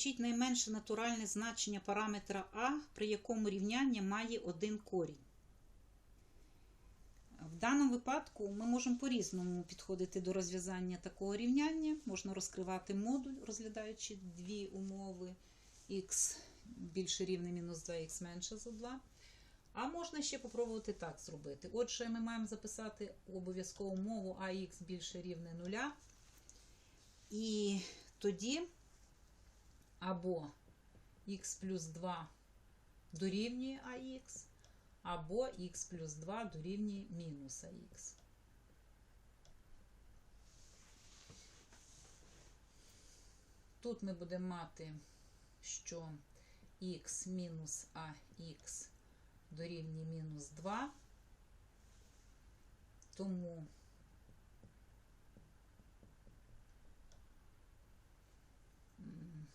Знайшіть найменше натуральне значення параметра А, при якому рівняння має один корінь. В даному випадку ми можемо по-різному підходити до розв'язання такого рівняння. Можна розкривати модуль, розглядаючи дві умови х більше рівне мінус 2х менше за 2. А можна ще попробувати так зробити. Отже, ми маємо записати обов'язкову умову ax більше рівне 0. І тоді або х плюс 2 дорівнює ax, або х плюс 2 дорівнює мінус ax. Тут ми будемо мати, що х мінус ax дорівнює мінус 2, тому м,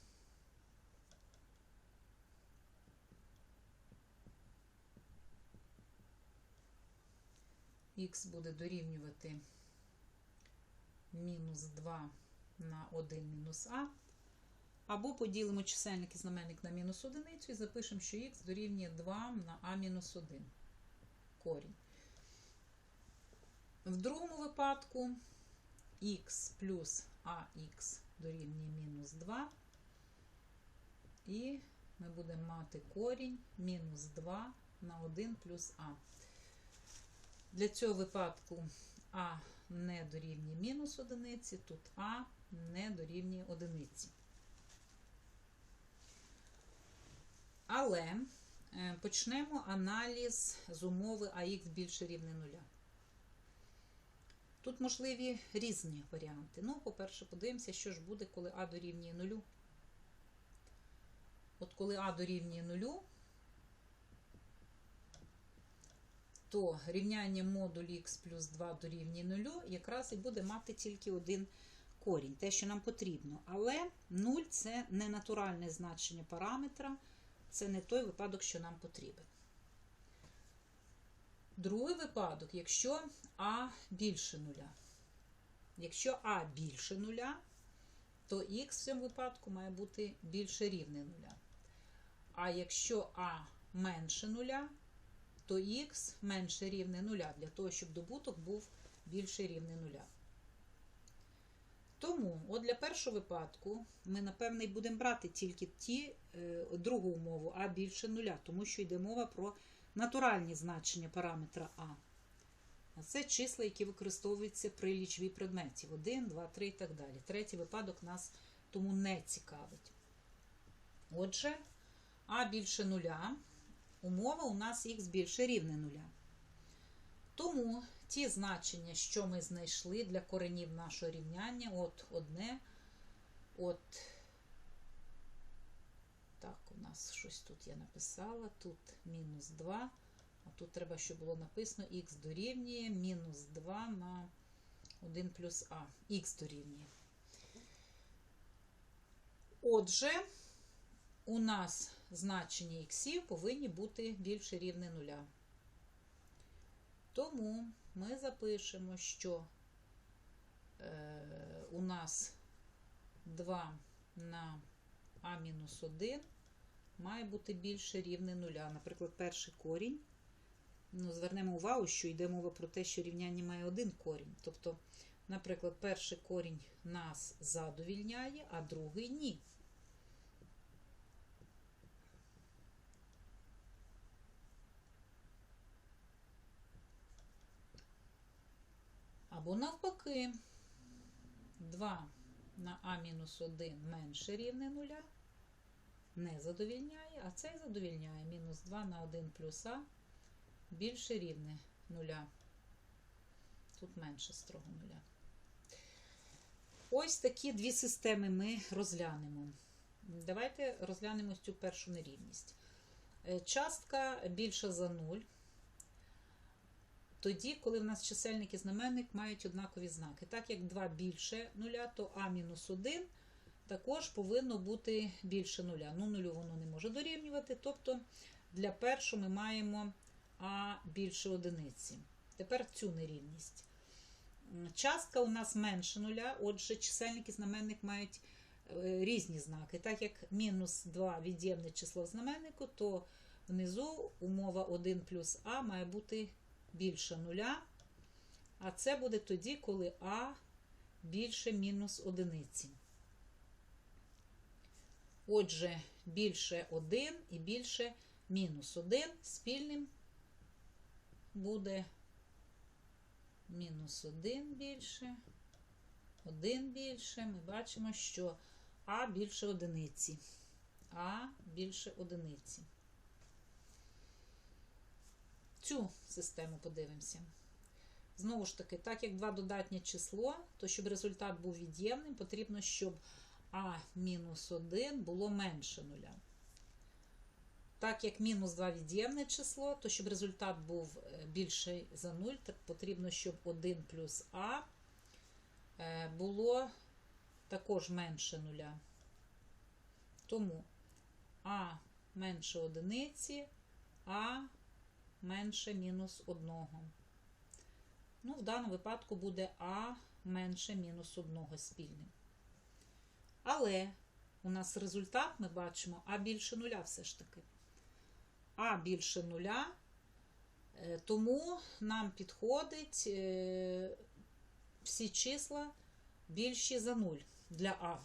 х буде дорівнювати мінус 2 на 1 мінус а. Або поділимо чисельник і знаменник на мінус одиницю і запишемо, що х дорівнює 2 на а мінус 1 корінь. В другому випадку х плюс ах дорівнює мінус 2. І ми будемо мати корінь мінус 2 на 1 плюс а. Для цього випадку а не дорівнює мінус одиниці, тут а не дорівнює одиниці. Але е, почнемо аналіз з умови АХ більше рівне нуля. Тут можливі різні варіанти. Ну, по-перше, подивимося, що ж буде, коли А дорівнює нулю. От коли А дорівнює нулю, то рівняння модуль х плюс 2 дорівнює нулю якраз і буде мати тільки один корінь, те, що нам потрібно. Але 0 це не натуральне значення параметра, це не той випадок, що нам потрібен. Другий випадок, якщо А більше нуля. Якщо А більше нуля, то х в цьому випадку має бути більше рівне нуля. А якщо А менше нуля, то х менше рівне нуля, для того, щоб добуток був більше рівне нуля. Тому, от для першого випадку, ми, напевне, будемо брати тільки ті, е, другу умову А більше нуля, тому що йде мова про натуральні значення параметра А. А це числа, які використовуються при лічбі предметів 1, 2, 3 і так далі. Третій випадок нас тому не цікавить. Отже, А більше нуля, умова у нас х більше рівне нуля. Тому ті значення, що ми знайшли для коренів нашого рівняння, от одне, от, так, у нас щось тут я написала, тут мінус 2, а тут треба, щоб було написано х дорівнює мінус 2 на 1 плюс а, х дорівнює. Отже, у нас значення іксів повинні бути більше рівне нуля. Тому ми запишемо, що е, у нас 2 на а-1 має бути більше рівне нуля. Наприклад, перший корінь. Ну, Звернемо увагу, що йде мова про те, що рівняння має один корінь. Тобто, наприклад, перший корінь нас задовільняє, а другий ні. Або навпаки, 2 на А-1 менше рівне 0 не задовільняє, а цей задовільняє мінус 2 на 1 плюс А більше рівне 0. Тут менше строго 0. Ось такі дві системи ми розглянемо. Давайте розглянемо цю першу нерівність. Е, Частка більша за 0. Тоді, коли в нас чисельник і знаменник мають однакові знаки. Так як 2 більше 0, то А-1 також повинно бути більше 0. Ну, 0 воно не може дорівнювати. Тобто для першого ми маємо А більше одиниці. Тепер цю нерівність. Частка у нас менше 0, отже, чисельник і знаменник мають е, різні знаки. Так як мінус 2 від'ємне число в знаменнику, то внизу умова 1 плюс А має бути більше нуля. А це буде тоді, коли А більше мінус одиниці. Отже, більше 1 і більше мінус 1 спільним буде мінус 1 більше, 1 більше. Ми бачимо, що А більше одиниці. А більше одиниці. Цю систему подивимося. Знову ж таки, так як два додатнє число, то щоб результат був від'ємним, потрібно, щоб А мінус 1 було менше нуля. Так як мінус 2 від'ємне число, то щоб результат був е, більший за 0, так потрібно, щоб 1 плюс А е, було також менше нуля. Тому А менше одиниці, А менше мінус 1. Ну, в даному випадку буде А менше мінус 1 спільним. Але у нас результат ми бачимо А більше нуля все ж таки. А більше нуля, е, тому нам підходить е, всі числа більші за 0 для А.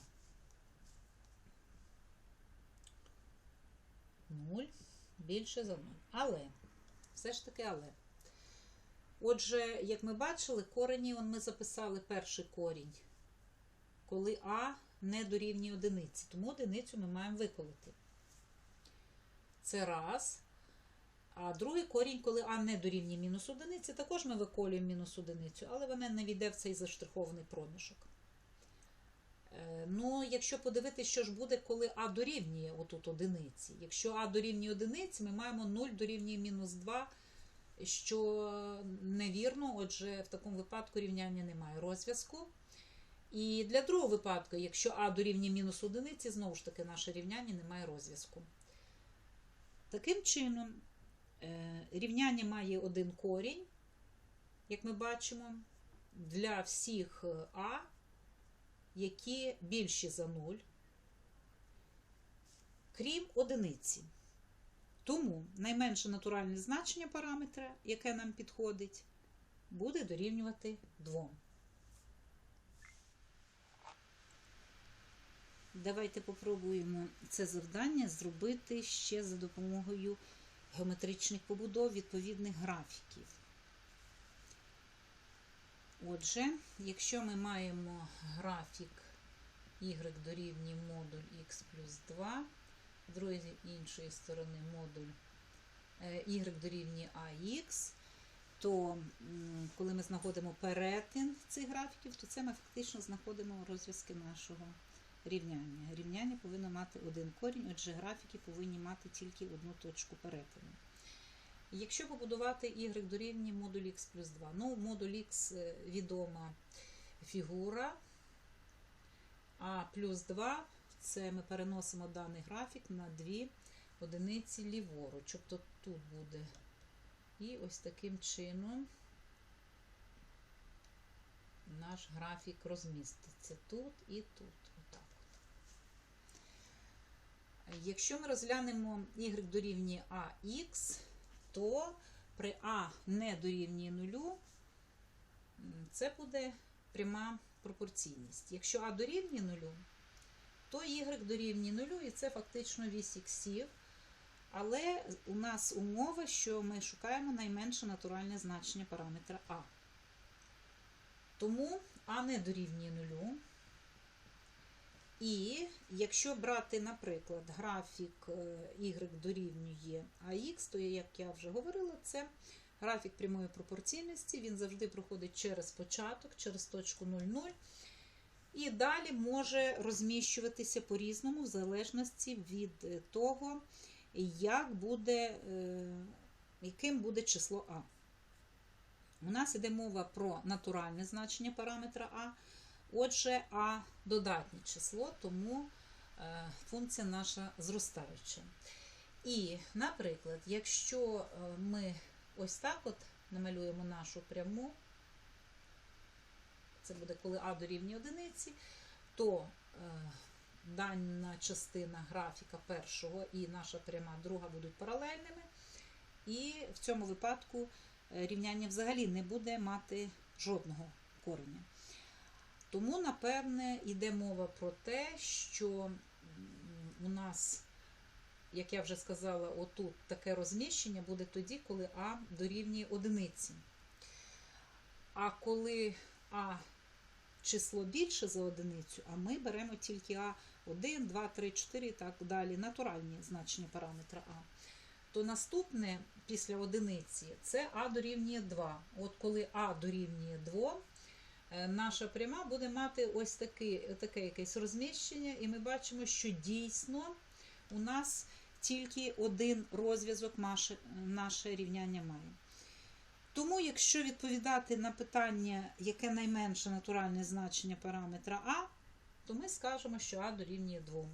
0 більше за 0. Але, все ж таки, але. Отже, як ми бачили, корені ми записали перший корінь, коли А не дорівнює одиниці. Тому одиницю ми маємо виколити. Це раз. А другий корінь, коли А не дорівнює мінус одиниці, також ми виколюємо мінус одиницю, але вона не війде в цей заштрихований проміжок. Е, Ну, якщо подивитися, що ж буде, коли А дорівнює отут одиниці. Якщо А дорівнює одиниці, ми маємо 0 дорівнює мінус 2, що невірно, отже, в такому випадку рівняння немає розв'язку. І для другого випадку, якщо А дорівнює мінус одиниці, знову ж таки, наше рівняння немає розв'язку. Таким чином, е, рівняння має один корінь, як ми бачимо, для всіх А, які більші за 0, крім одиниці. Тому найменше натуральне значення параметра, яке нам підходить, буде дорівнювати 2. Давайте попробуємо це завдання зробити ще за допомогою геометричних побудов відповідних графіків. Отже, якщо ми маємо графік y дорівнює модуль x плюс 2, з другої іншої сторони модуль y дорівнює ax, то коли ми знаходимо перетин цих графіків, то це ми фактично знаходимо розв'язки нашого рівняння. Рівняння повинно мати один корінь, отже, графіки повинні мати тільки одну точку перетину. Якщо побудувати y дорівнює модуль x плюс 2, ну, модуль x відома фігура, а плюс 2 це ми переносимо даний графік на дві одиниці ліворуч. Тобто тут буде. І ось таким чином наш графік розміститься тут і тут. Отак. Якщо ми розглянемо y дорівнює ax, то при А не дорівнює нулю, це буде пряма пропорційність. Якщо А дорівнює нулю, то y дорівнює нулю, і це фактично вісь іксів. Але у нас умова, що ми шукаємо найменше натуральне значення параметра А. Тому А не дорівнює нулю. І якщо брати, наприклад, графік y дорівнює AX, то, як я вже говорила, це графік прямої пропорційності, він завжди проходить через початок, через точку 0,0. І далі може розміщуватися по-різному, в залежності від того, як буде, яким буде число А. У нас йде мова про натуральне значення параметра А. Отже, А додатнє число, тому функція наша зростаюча. І, наприклад, якщо ми ось так от намалюємо нашу пряму, це буде коли А дорівнює одиниці, то дана частина графіка першого і наша пряма друга будуть паралельними. І в цьому випадку е, рівняння взагалі не буде мати жодного кореня. Тому, напевне, йде мова про те, що у нас, як я вже сказала, отут таке розміщення буде тоді, коли А дорівнює одиниці. А коли А число більше за одиницю, а ми беремо тільки А 1, 2, 3, 4 і так далі, натуральні значення параметра А, то наступне після одиниці це А дорівнює 2. От коли А дорівнює 2, е, наша пряма буде мати ось таке, таке якесь розміщення, і ми бачимо, що дійсно у нас тільки один розв'язок наше, наше рівняння має. Тому, якщо відповідати на питання, яке найменше натуральне значення параметра А, то ми скажемо, що А дорівнює 2.